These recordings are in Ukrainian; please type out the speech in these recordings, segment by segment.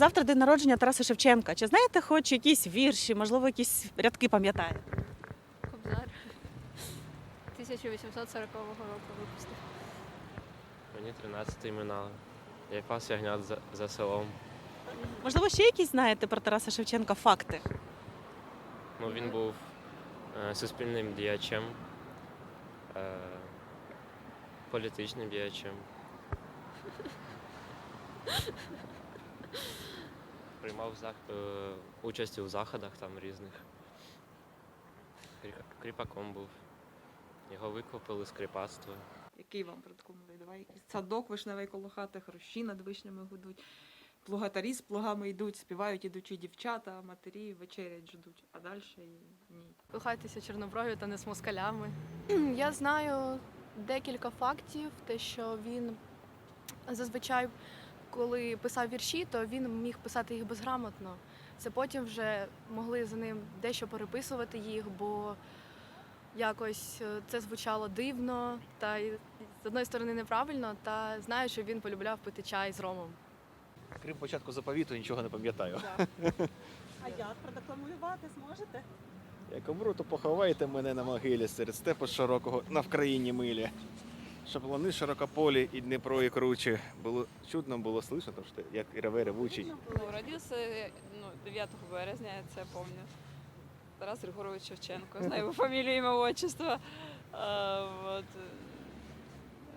Завтра день народження Тараса Шевченка. Чи знаєте хоч якісь вірші, можливо, якісь рядки пам'ятаєте? Кобзар 1840 року випустив. Мені 13 минало. Я пас ягнят за, за селом. Можливо, ще якісь знаєте про Тараса Шевченка факти? Ну, він був е, суспільним діячем, е, політичним діячем. Приймав зах- е, участь у заходах там різних. Кріпаком був. Його викупили з кріпацтва. Який вам придумали? Давай якийсь садок вишневий коло хати, хрущі над вишнями гудуть. Плугатарі з плугами йдуть, співають ідучі дівчата, а матері вечерять ждуть, а далі ні. Кохайтеся чорноброві та не з москалями. Я знаю декілька фактів, те, що він зазвичай, коли писав вірші, то він міг писати їх безграмотно. Це потім вже могли за ним дещо переписувати їх, бо якось е, це звучало дивно та з одної сторони неправильно, та знаю, що він полюбляв пити чай з ромом. Крім початку заповіту, нічого не пам'ятаю. А як продекламувати зможете? Як умру, то поховайте мене на могилі серед степу широкого на Вкраїні милі. Щоб лани широкополі і Дніпро і круче. Було чудно було слышно, тому що як і реве ревучий. Ну, родився ну, 9 березня, я це пам'ятаю. Тарас Григорович Шевченко. Знаю его фамилию, имя, отчество. А, вот.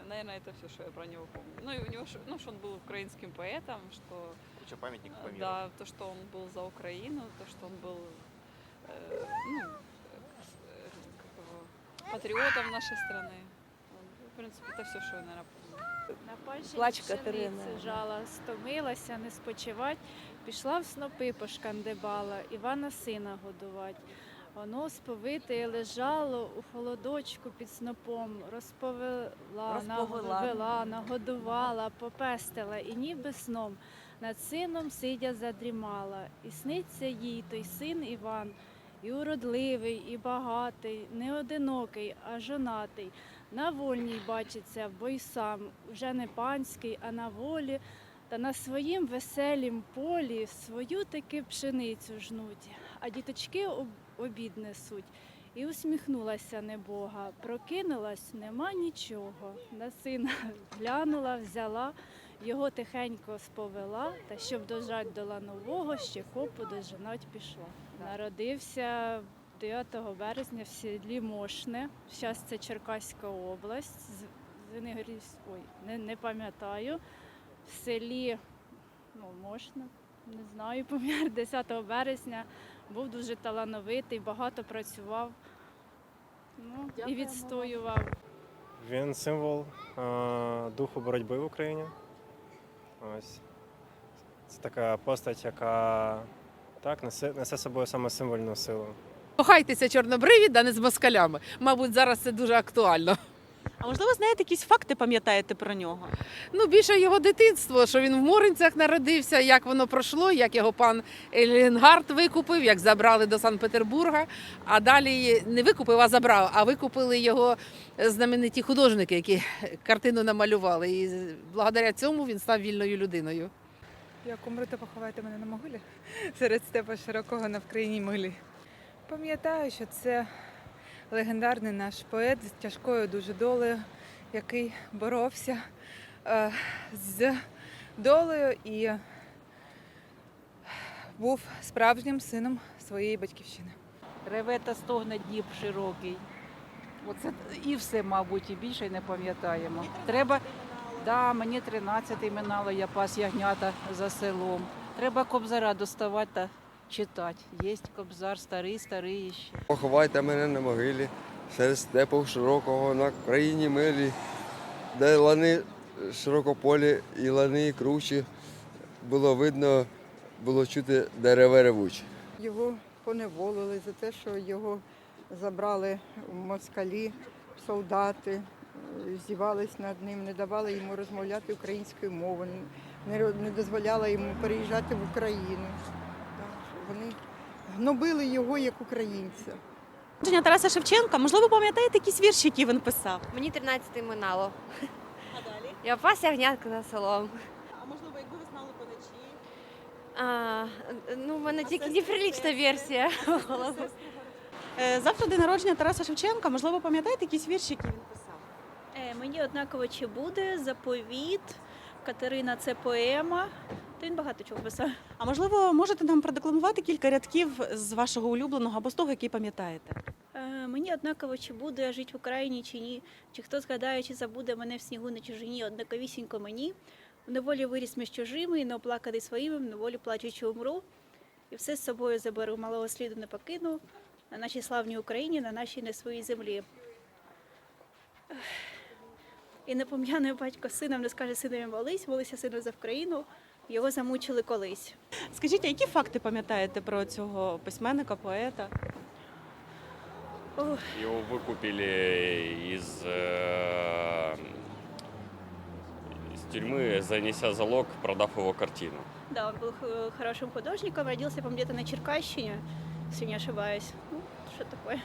Наверное, это все, что я про него помню. Ну, и у него, ш- ну, что он был украинским поэтом, что Куча пам'ятників э, по миру. да, то, что он был за Украину, то, что он был э, ну, э, как его, патриотом нашей страны. Принципе, это все, я, наверное. На польщі Плач Катерини. жала, стомилася, не спочивать, пішла в снопи пошкандибала, Івана сина годувать. Воно сповите лежало у холодочку під снопом, розповела, Розповела. нагодувала, нагодувала, попестила, і ніби сном над сином сидя задрімала. І сниться їй той син Іван, і уродливий, і багатий, не одинокий, а жонатий. На вольній бачиться, бо й сам вже не панський, а на волі, та на своїм веселім полі свою таки пшеницю жнуть, а діточки обід несуть. І усміхнулася небога, прокинулась, нема нічого. На сина глянула, взяла, його тихенько сповела, та щоб дожать до ланового, ще хопу дожинать пішла. Народився 9 березня в селі Мошне. Зараз це Черкаська область. Звенигорівсь- ой, не, не пам'ятаю. В селі ну, Мошне, не знаю, помер 10 березня. Був дуже талановитий, багато працював ну, і відстоював. Він символ е, духу боротьби в Україні. Ось. Це така постать, яка так, несе, несе собою саме символьну силу. Кохайтеся чорнобриві, да не з москалями. Мабуть, зараз це дуже актуально. А можливо, знаєте якісь факти пам'ятаєте про нього? Ну, більше його дитинство, що він в Моринцях народився, як воно пройшло, як його пан Елінгард викупив, як забрали до Санкт-Петербурга. А далі не викупив, а забрав. А викупили його знамениті художники, які картину намалювали. І благодаря цьому він став вільною людиною. Як умрете, поховайте мене на могилі серед степа широкого на Вкраїні милі. Пам'ятаю, що це легендарний наш поет з тяжкою дуже долею, який боровся е, з долею і був справжнім сином своєї батьківщини. Реве та стогне Дніп широкий. Оце і все, мабуть, і більше не пам'ятаємо. Треба, да, мені 13 минало, я пас ягнята за селом. Треба кобзара доставати та читати. Є кобзар старий, старий ще. Поховайте мене на могилі серед степу широкого на країні милі, де лани широкополі і лани кручі. Було видно, було чути дерева ревучі. Його поневолили за те, що його забрали в москалі, солдати, здівались над ним, не давали йому розмовляти українською мовою, не, дозволяла йому переїжджати в Україну. Гнобили його як українця. Народження Тараса Шевченка, можливо, пам'ятаєте якісь вірші, які він писав? Мені 13 минало. А далі? Я пас ягнятка за селом. А можливо, якби ви знали поночі? А, ну, в мене тільки неприлична версія. Е, Завтра день народження Тараса Шевченка. Можливо, пам'ятаєте якісь вірші, які він писав? Е, мені однаково чи буде заповіт. Катерина це поема. Та він багато чого писав. А можливо, можете нам продекламувати кілька рядків з вашого улюбленого або з того, який пам'ятаєте? Е, мені однаково, чи буду я жити в Україні, чи ні. Чи хто згадає, чи забуде мене в снігу на чужині, однаковісінько мені. В неволі виріс між чужими, і не оплаканий своїми, в неволі плачучи умру. І все з собою заберу, малого сліду не покину. На нашій славній Україні, на нашій не своїй землі. І непом'яний батько сином не скаже синові молись, молися сину за Вкраїну. Його замучили колись. Скажіть, а які факти пам'ятаєте про цього письменника, поета? Ох. Его выкупили из, э, из тюрьмы, занеся залог, продав его картину. Да, он был х- хорошим художником, родился, по-моему, где-то на Черкащине, если не ошибаюсь. Ну, что такое.